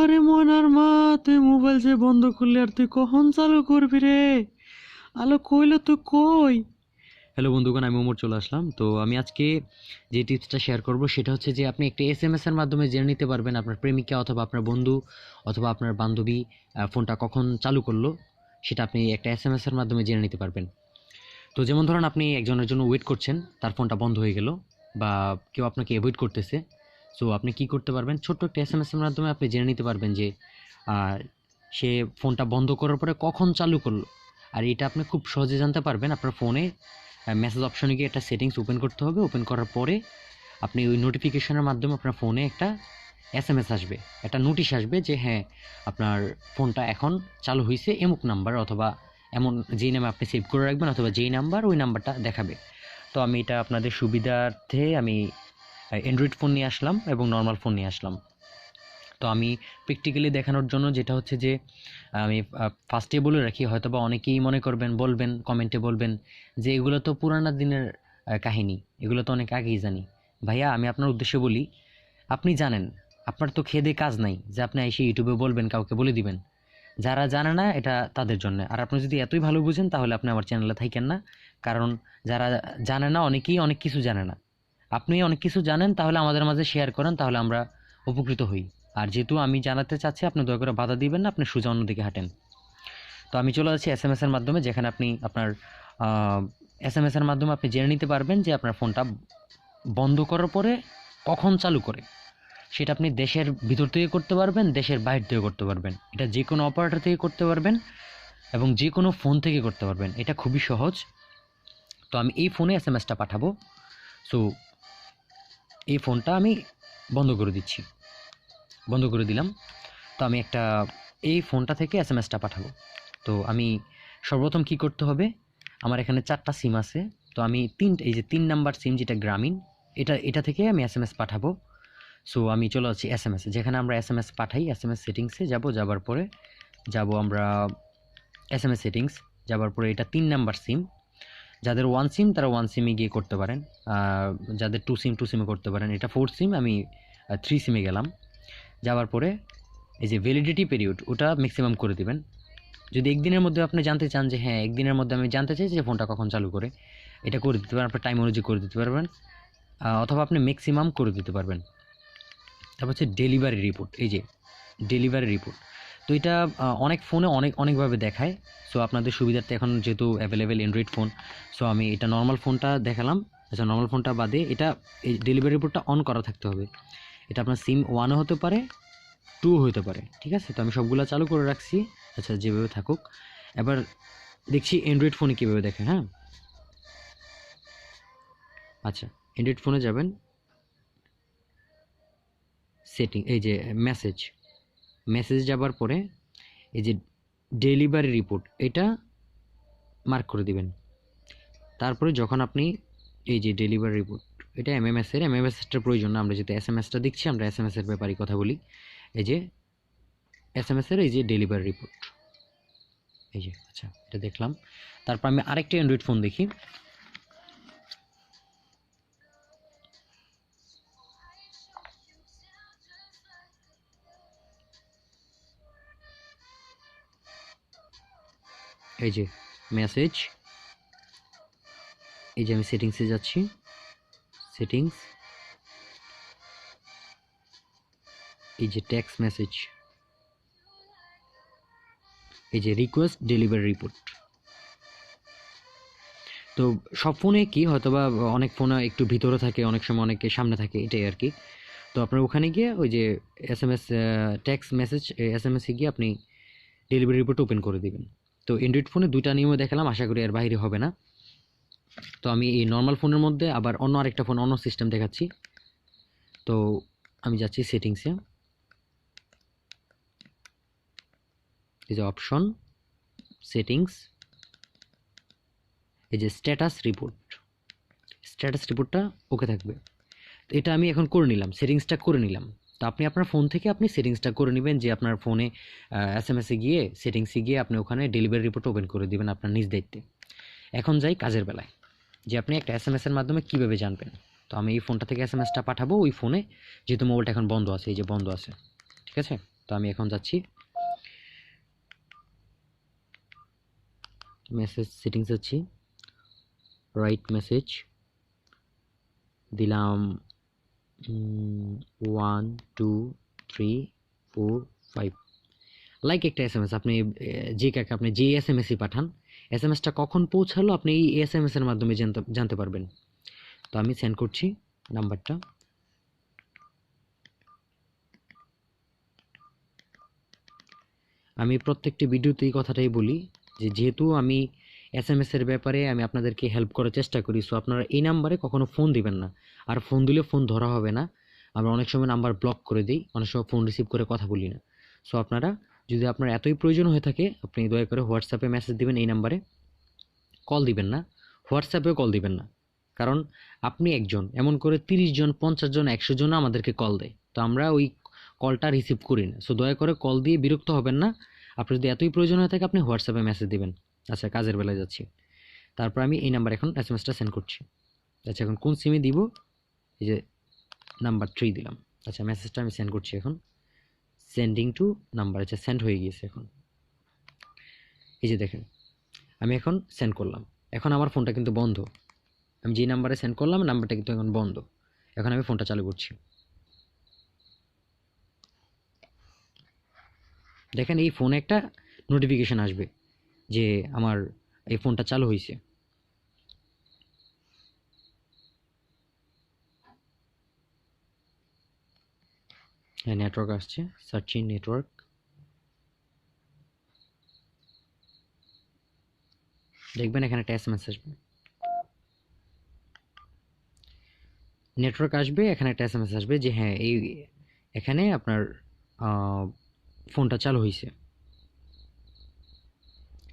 আরে মনার মা, তুই মোবাইল যে বন্ধ করলি আর তুই কখন চালু করবি রে? আলো কইলো তুই কই? হ্যালো বন্ধুগণ, আমি ওমর চলে আসলাম। তো আমি আজকে যে টিপসটা শেয়ার করব সেটা হচ্ছে যে আপনি একটা এস এম এস এর মাধ্যমে জেনে নিতে পারবেন আপনার প্রেমিকা অথবা আপনার বন্ধু অথবা আপনার বান্ধবী ফোনটা কখন চালু করল, সেটা আপনি একটা এস এম এস এর মাধ্যমে জেনে নিতে পারবেন। তো যেমন ধরুন আপনি একজনের জন্য ওয়েট করছেন, তার ফোনটা বন্ধ হয়ে গেল বা কেউ আপনাকে অ্যাভয়েড করতেছে সো আপনি কি করতে পারবেন? ছোট্ট একটা এস এম এস এর মাধ্যমে আপনি জেনে নিতে পারবেন যে সে ফোনটা বন্ধ করার পরে কখন চালু করল। আর এটা আপনি খুব সহজে জানতে পারবেন আপনার ফোনে মেসেজ অপশনে গিয়ে একটা সেটিংস ওপেন করতে হবে। ওপেন করার পরে আপনি ওই নোটিফিকেশনের মাধ্যমে আপনার ফোনে একটা এস এম এস আসবে। একটা নোটিশ আসবে যে হ্যাঁ আপনার ফোনটা এখন চালু হয়েছে এমুক নাম্বার অথবা এমন যেই নামে আপনি সেভ করে রাখবেন অথবা যেই নাম্বার ওই নাম্বারটা দেখাবে। তো আমি এটা আপনাদের সুবিধার্থে আমি অ্যান্ড্রয়েড ফোন নিয়ে আসলাম এবং নর্মাল ফোন নিয়ে আসলাম। তো আমি প্র্যাকটিক্যালি দেখানোর জন্য যেটা হচ্ছে যে, আমি ফার্স্টে বলে রাখি হয়তো বা অনেকেই মনে করবেন, বলবেন কমেন্টে বলবেন যে, এগুলো তো পুরানা দিনের কাহিনী, এগুলো তো অনেক আগেই জানি। ভাইয়া, আমি আপনার উদ্দেশ্যে বলি, আপনি জানেন, আপনার তো খেদে কাজ নাই যে আপনি এসে ইউটিউবে বলবেন, কাউকে বলে দিবেন। যারা জানে না, এটা তাদের জন্য। আর আপনি যদি এতই ভালো বুঝেন, তাহলে আপনি আমার চ্যানেলে থাকেন না। কারণ যারা জানে না, অনেকেই অনেক কিছু জানে না। আপনি অনেক কিছু জানেন, তাহলে আমাদের মাঝে শেয়ার করেন, তাহলে আমরা উপকৃত হই। আর যেহেতু আমি জানাতে চাচ্ছি, আপনি দয়া করে বাধা দিবেন না, আপনি সোজা অন্যদিকে হাঁটেন। তো আমি চলে যাচ্ছি এস এম এস এর মাধ্যমে, যেখানে আপনি আপনার এস এম এস এর মাধ্যমে আপনি জেনে নিতে পারবেন যে আপনার ফোনটা বন্ধ করার পরে কখন চালু করে। সেটা আপনি দেশের ভিতর থেকে করতে পারবেন, দেশের বাইরে থেকে করতে পারবেন। এটা যে কোনো অপারেটর থেকে করতে পারবেন এবং যে কোনো ফোন থেকে করতে পারবেন। এটা খুবই সহজ। তো আমি এই ফোনে এস এম এসটা পাঠাবো। সো এই ফোনটা আমি বন্ধ করে দিচ্ছি। বন্ধ করে দিলাম। তো আমি একটা, এই ফোনটা থেকে এস পাঠাবো। তো আমি সর্বপ্রথম কি করতে হবে? আমার এখানে চারটা সিম আছে। তো আমি তিন, এই যে তিন নাম্বার সিম যেটা গ্রামীণ, এটা এটা থেকে আমি এস এম এস পাঠাবো। সো আমি চলে যাচ্ছি এস এম এস যেখানে আমরা এস এম এস পাঠাই এস এম এস সেটিংসে যাব, যাবার পরে যাব আমরা এস এম এস সেটিংস যাবার পরে এটা তিন নাম্বার সিম যাদের ওয়ান সিম তারা ওয়ান সিমে গিয়ে করতে পারেন। যাদের টু সিম টু সিমে করতে পারেন। এটা ফোর সিম আমি থ্রি সিমে গেলাম। যাওয়ার পরে এই যে ভ্যালিডিটি পিরিয়ড ওটা ম্যাক্সিমাম করে দিবেন। যদি একদিনের মধ্যে আপনি জানতে চান যে হ্যাঁ একদিনের মধ্যে আমি জানতে চাই যে ফোনটা কখন চালু করে, এটা করে দিতে পারেন। আপনার টাইম অনুযায়ী করে দিতে পারবেন। অথবা আপনি ম্যাক্সিমাম করে দিতে পারবেন। তারপর হচ্ছে ডেলিভারি রিপোর্ট এই যে ডেলিভারি রিপোর্ট তো এটা অনেক ফোনে অনেক, অনেকভাবে দেখায়। সো আপনাদের সুবিধার্থে এখন যেহেতু অ্যাভেলেবেল অ্যান্ড্রয়েড ফোন সো আমি এটা নর্মাল ফোনটা দেখালাম। আচ্ছা নর্মাল ফোনটা বাদে এটা, এই ডেলিভারি রিপোর্টটা অন করা থাকতে হবে। এটা আপনার সিম ওয়ানও হতে পারে টু হতে পারে, ঠিক আছে? তো আমি সবগুলো চালু করে রাখছি। আচ্ছা যেভাবে থাকুক। এবার দেখছি অ্যান্ড্রয়েড ফোনে কীভাবে দেখে হ্যাঁ? আচ্ছা অ্যান্ড্রয়েড ফোনে যাবেন। সেটিং এই যে মেসেজ মেসেজ যাবার পরে এই যে ডেলিভারি রিপোর্ট এটা মার্ক করে দিবেন। তারপরে যখন আপনি এই যে ডেলিভারি রিপোর্ট এটা এমএমএস এর এমএমএসটার প্রয়োজন না, আমরা যেহেতু এস এম এসটা দিচ্ছি আমরা এস এম এস এর ব্যাপারে কথা বলি। এই যে এস এম এস এর এই যে ডেলিভারি রিপোর্ট এই যে আচ্ছা এটা দেখলাম। তারপর আমি আরেকটা অ্যান্ড্রয়েড ফোন দেখি। এই যে মেসেজ এই যে আমি সেটিংসে যাচ্ছি। সেটিংস এই যে টেক্সট মেসেজ এই যে রিকোয়েস্ট ডেলিভারি রিপোর্ট তো সব ফোনে কি হয়তো বা অনেক ফোনে একটু ভিতরে থাকে, অনেক সময় অনেকে সামনে থাকে, এটাই আর কি। তো আপনার ওখানে গিয়ে ওই যে S M S text message S M এসে গিয়ে আপনি ডেলিভারি রিপোর্ট ওপেন করে দিবেন। তো অ্যান্ড্রয়েড ফোনে দুইটা নিয়মে দেখালাম, আশা করি এর বাইরে হবে না। তো আমি এই নর্মাল ফোনের মধ্যে আবার অন্য আরেকটা ফোন অন্য সিস্টেম দেখাচ্ছি। তো আমি যাচ্ছি সেটিংসে এই যে অপশন সেটিংস এই যে স্ট্যাটাস রিপোর্ট স্ট্যাটাস রিপোর্টটা ওকে থাকবে। তো এটা আমি এখন করে নিলাম সেটিংসটা করে নিলাম। তো আপনি আপনার ফোন থেকে আপনি সেটিংসটা করে নেবেন যে আপনার ফোনে এস এম এসে গিয়ে, সেটিংসে গিয়ে আপনি ওখানে ডেলিভারি রিপোর্ট ওপেন করে দিবেন আপনার নিজ দায়িত্বে। এখন যাই কাজের বেলায়। যে আপনি একটা এস এম এসের মাধ্যমে কীভাবে জানবেন? তো আমি এই ফোনটা থেকে এস এম এসটা পাঠাবো ওই ফোনে, যেহেতু মোবাইলটা এখন বন্ধ আছে, এই যে বন্ধ আছে। ঠিক আছে? তো আমি এখন যাচ্ছি। মেসেজ সেটিংস যাচ্ছি। রাইট মেসেজ দিলাম one two three four five like একটা এস এম এস আপনি যে কাকে আপনি যে এস এম এসই পাঠান এস এম এসটা কখন পৌঁছালো আপনি এই এস এম এস এর মাধ্যমে জানতে জানতে পারবেন। তো আমি সেন্ড করছি নাম্বারটা। আমি প্রত্যেকটি ভিডিওতে এই কথাটাই বলি যে, যেহেতু আমি এস এম এস এর ব্যাপারে আমি আপনাদেরকে হেল্প করার চেষ্টা করি। সো আপনারা এই নাম্বারে কখনো ফোন দিবেন না। আর ফোন দিলে ফোন ধরা হবে না। আমরা অনেক সময় নাম্বার ব্লক করে দিই। অনেক সময় ফোন রিসিভ করে কথা বলি না। সো আপনারা যদি আপনার এতই প্রয়োজন হয়ে থাকে, আপনি দয়া করে হোয়াটসঅ্যাপে মেসেজ দিবেন এই নাম্বারে কল দিবেন না। হোয়াটসঅ্যাপেও কল দিবেন না। কারণ আপনি একজন। এমন করে তিরিশ জন, পঞ্চাশ জন, একশো জন আমাদেরকে কল দেয়। তো আমরা ওই কলটা রিসিভ করি না। সো দয়া করে কল দিয়ে বিরক্ত হবেন না। আপনার যদি এতই প্রয়োজন হয়ে থাকে, আপনি হোয়াটসঅ্যাপে মেসেজ দিবেন। আচ্ছা কাজের বেলায় যাচ্ছি। তারপর আমি এই নাম্বার এখন এস এম এসটা সেন্ড করছি। আচ্ছা এখন কোন সিমে দিব? এই যে নাম্বার থ্রি দিলাম। আচ্ছা মেসেজটা আমি সেন্ড করছি এখন। সেন্ডিং টু নাম্বার আচ্ছা সেন্ড হয়ে গিয়েছে এখন। এই যে দেখেন, আমি এখন সেন্ড করলাম। এখন আমার ফোনটা কিন্তু বন্ধ। আমি যে নাম্বারে সেন্ড করলাম নাম্বারটা কিন্তু এখন বন্ধ। এখন আমি ফোনটা চালু করছি। দেখেন, এই ফোনে একটা নোটিফিকেশন আসবে। যে আমার এই ফোনটা চালু হয়েছে হ্যাঁ নেটওয়ার্ক আসছে সার্চিং নেটওয়ার্ক দেখবেন এখানে একটা এসএমএস আসবে। নেটওয়ার্ক আসবে, এখানে একটা এসএমএস আসবে যে হ্যাঁ এই এখানে আপনার ফোনটা চালু হয়েছে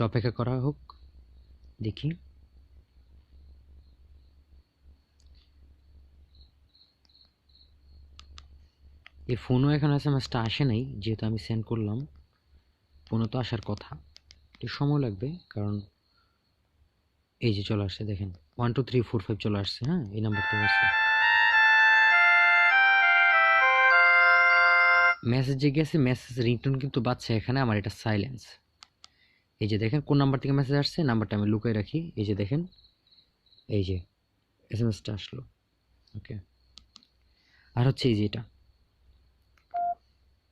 একটু অপেক্ষা করা হোক, দেখি। এই ফোনও এখন এম এসটা আসে নাই, যেহেতু আমি সেন্ড করলাম। ফোনও তো আসার কথা। একটু সময় লাগবে, কারণ এই যে চলে আসছে, দেখেন one two three four five চলে আসছে হ্যাঁ? এই নাম্বার থেকে আসছে। মেসেজ গেছে মেসেজ রিংটোন কিন্তু বাজছে এখানে, আমার এটা সাইলেন্স এই যে দেখেন, কোন নাম্বার থেকে মেসেজ আসছে? নাম্বারটা আমি লুকিয়ে রাখি। এই যে দেখেন, এই যে এস এম এসটা আসলো। ওকে আর হচ্ছে এই যে এটা।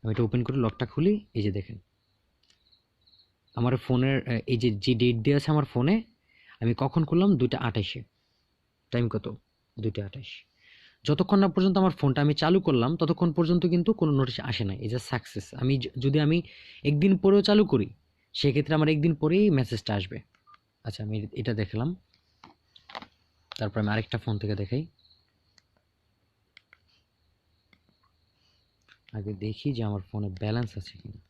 আমি এটা ওপেন করে লকটা খুলি। এই যে দেখেন। আমার ফোনের এই যে যে ডেট দেওয়া আছে আমার ফোনে, আমি কখন করলাম দুইটা আঠাশে টাইম কত? দুইটা আঠাশ যতক্ষণ না পর্যন্ত আমার ফোনটা আমি চালু করলাম, ততক্ষণ পর্যন্ত কিন্তু কোনো নোটিশ আসে না এই যে সাকসেস আমি যদি আমি একদিন পরেও চালু করি সেক্ষেত্রে আমার একদিন পরেই মেসেজটা আসবে। আচ্ছা আমি এটা দেখলাম। তারপর আমি আরেকটা ফোন থেকে দেখাই। আগে দেখি যে আমার ফোনে ব্যালেন্স আছে কিনা।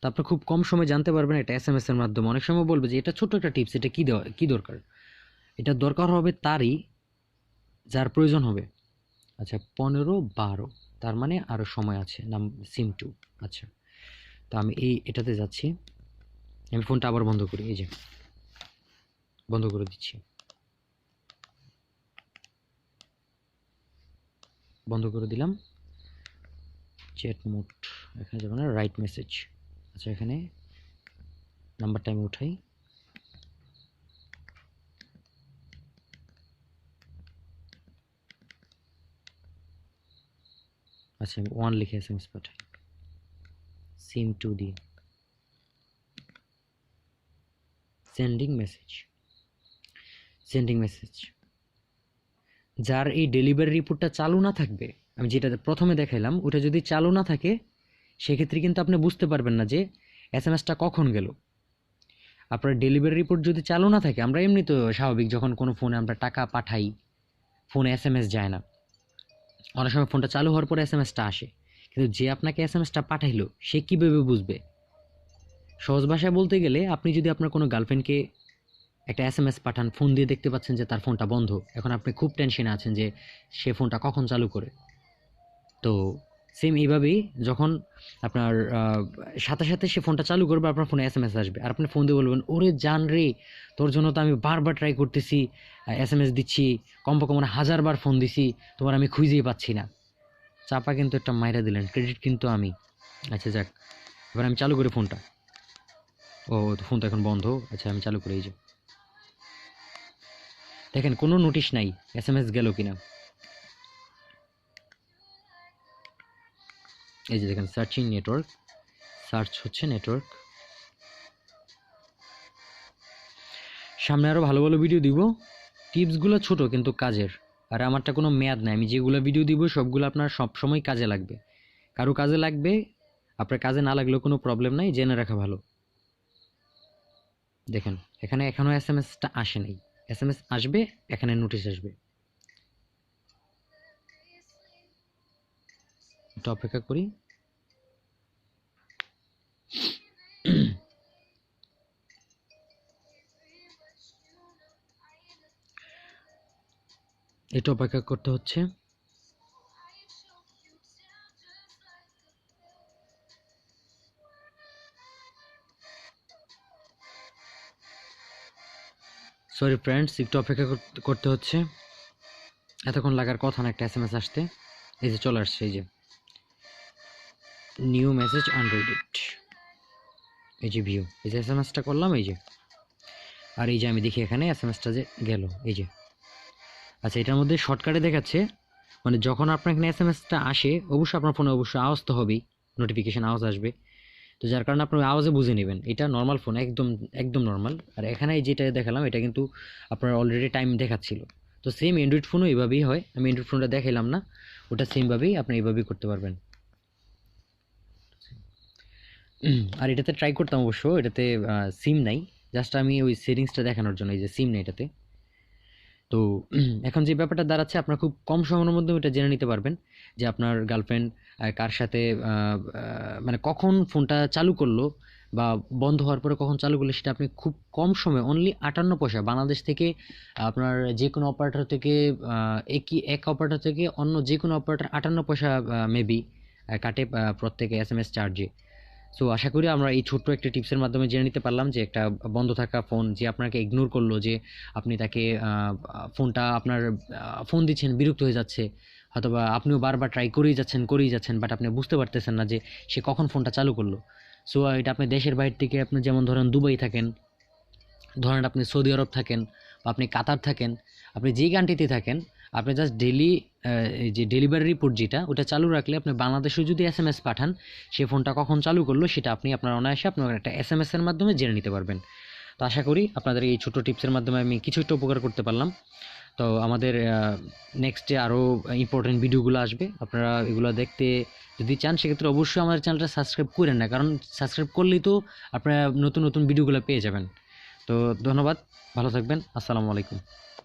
তারপর খুব কম সময় জানতে পারবেন এটা এস এম এর মাধ্যমে। অনেক সময় বলবে যে এটা ছোট্ট একটা টিপস এটা কি দেওয়া, কী দরকার? এটা দরকার হবে তারই, যার প্রয়োজন হবে। আচ্ছা পনেরো, বারো। তার মানে আরও সময় আছে, নাম সিম টু। আচ্ছা তো আমি এই এটাতে যাচ্ছি। আমি ফোনটা আবার বন্ধ করি, এই যে। বন্ধ করে দিচ্ছি। বন্ধ করে দিলাম। চ্যাট মোড, এখানে যাবে না, রাইট মেসেজ। আচ্ছা এখানে নাম্বারটা আমি উঠাই। আচ্ছা আমি ওয়ান লিখে এস এম এস পাঠাই। সিম টু দিয়ে সেন্ডিং মেসেজ সেন্ডিং মেসেজ যার এই ডেলিভারি রিপোর্টটা চালু না থাকবে, আমি যেটা প্রথমে দেখাইলাম, ওটা যদি চালু না থাকে, সেক্ষেত্রে কিন্তু আপনি বুঝতে পারবেন না যে এস এম এসটা কখন গেল। আপনার ডেলিভারি রিপোর্ট যদি চালু না থাকে, আমরা এমনি তো স্বাভাবিক যখন কোনো ফোনে আমরা টাকা পাঠাই ফোনে এস এম এস যায় না। অনেক সময় ফোনটা চালু হওয়ার পরে এস এম এসটা আসে। কিন্তু যে আপনাকে এস এম এসটা পাঠাইলো, সে কীভাবে বুঝবে? সহজ ভাষায় বলতে গেলে, আপনি যদি আপনার কোনো গার্লফ্রেন্ডকে একটা এস এম এস পাঠান, ফোন দিয়ে দেখতে পাচ্ছেন যে তার ফোনটা বন্ধ, এখন আপনি খুব টেনশনে আছেন যে সে ফোনটা কখন চালু করে? তো সেম এইভাবেই যখন আপনার সাথে সাথে সে ফোনটা চালু করবে, আপনার ফোনে এস এম এস আসবে। আর আপনি ফোন দিয়ে বলবেন, ওরে জান রে, তোর জন্য তো আমি বারবার ট্রাই করতেছি এস এম এস দিচ্ছি, কমপক্ষে মানে হাজারবার ফোন দিছি, তোমার আমি খুঁজেই পাচ্ছি না। চাপা কিন্তু একটা মাইরা দিলেন ক্রেডিট কিন্তু আমি। আচ্ছা যাক, এবার আমি চালু করি ফোনটা ও ফোন তো এখন বন্ধ। আচ্ছা আমি চালু করে, এই যে। দেখেন, কোনো নোটিশ নাই এস এম এস গেল কিনা। এই যে দেখেন সার্চিং নেটওয়ার্ক সার্চ হচ্ছে নেটওয়ার্ক সামনে আরও ভালো ভালো ভিডিও দিব। টিপসগুলো ছোট কিন্তু কাজের। আর আমারটা কোনো মেয়াদ নাই। আমি যেগুলো ভিডিও দিব, সবগুলো আপনার সব সময় কাজে লাগবে। কারও কাজে লাগবে, আপনার কাজে না লাগলেও কোনো প্রবলেম নাই, জেনে রাখা ভালো। দেখেন, এখানে এখনও এস এম এসটা আসে নাই। এস এম এস আসবে, এখানে নোটিশ আসবে। একটু অপেক্ষা করি। একটু অপেক্ষা করতে হচ্ছে। সরি ফ্রেন্ডস একটু অপেক্ষা করতে- হচ্ছে। এতক্ষণ লাগার কথা না, একটা এস এম এস আসতে। এই যে চলে আসছে, এই যে। নিউ মেসেজ আনরিডেড এই যে ভিউ এই যে এস এম এসটা করলাম, এই যে। আর এই যে আমি দেখি এখানে এস এম এসটা যে গেল, এই যে। আচ্ছা এটার মধ্যে শর্টকাটে দেখাচ্ছে মানে যখন আপনার এখানে এস এম এসটা আসে, অবশ্যই আপনার ফোনে অবশ্যই আওয়াজ তো হবেই নোটিফিকেশান আওয়াজ আসবে। তো যার কারণে আপনি ওই আওয়াজে বুঝে নেবেন, এটা নর্মাল ফোন একদম একদম নর্মাল আর এখানে যেটা দেখালাম, এটা কিন্তু আপনার অলরেডি টাইম দেখাচ্ছিল। তো সেম অ্যান্ড্রয়েড ফোনও এইভাবেই হয়, আমি অ্যান্ড্রয়েড ফোনটা দেখাইলাম না, ওটা সেমভাবেই আপনি এইভাবেই করতে পারবেন। আর এটাতে ট্রাই করতাম অবশ্য, এটাতে সিম নাই। জাস্ট আমি ওই সেটিংসটা দেখানোর জন্য, এই যে সিম নেই এটাতে। তো, এখন যে ব্যাপারটা দাঁড়াচ্ছে, আপনার খুব কম সময়ের মধ্যে এটা জেনে নিতে পারবেন যে আপনার গার্লফ্রেন্ড কার সাথে মানে কখন ফোনটা চালু করল বা বন্ধ হওয়ার পরে কখন চালু করল, সেটা আপনি খুব কম সময়ে অনলি আটান্ন পয়সা, বাংলাদেশ থেকে, আপনার যে কোনো অপারেটর থেকে একই এক অপারেটর থেকে অন্য যে কোনো অপারেটর আটান্ন পয়সা মেবি কাটে প্রত্যেকে এস এম এস চার্জে সো আশা করি আমরা এই ছোট্ট একটা টিপসের মাধ্যমে জেনে নিতে পারলাম যে একটা বন্ধ থাকা ফোন যে আপনাকে ইগনোর করল যে আপনি তাকে ফোনটা আপনার ফোন দিচ্ছেন, বিরক্ত হয়ে যাচ্ছে। অথবা আপনিও বারবার ট্রাই করেই যাচ্ছেন করেই যাচ্ছেন বাট আপনি বুঝতে পারতেছেন না যে সে কখন ফোনটা চালু করল। সো এটা আপনি দেশের বাইরে থেকে আপনি যেমন ধরেন দুবাই থাকেন, ধরেন আপনি সৌদি আরব থাকেন বা আপনি কাতার থাকেন, আপনি যেই কান্ট্রিতে থাকেন আপনি জাস্ট ডেলি যে ডেলিভারি রিপোর্ট যেটা, ওটা চালু রাখলে আপনি বাংলাদেশে যদি এস এম এস পাঠান, সে ফোনটা কখন চালু করল সেটা আপনি আপনার অনায়াসে আপনার একটা এস এম এসের মাধ্যমে জেনে নিতে পারবেন। তো আশা করি আপনাদের এই ছোটো টিপসের মাধ্যমে আমি কিছু একটা উপকার করতে পারলাম। তো আমাদের নেক্সটে আরও ইম্পর্টেন্ট ভিডিওগুলো আসবে, আপনারা এগুলো দেখতে যদি চান, সেক্ষেত্রে অবশ্যই আমাদের চ্যানেলটা সাবস্ক্রাইব করেন না, কারণ সাবস্ক্রাইব করলেই তো আপনারা নতুন নতুন ভিডিওগুলো পেয়ে যাবেন। তো ধন্যবাদ, ভালো থাকবেন, আসসালামু আলাইকুম।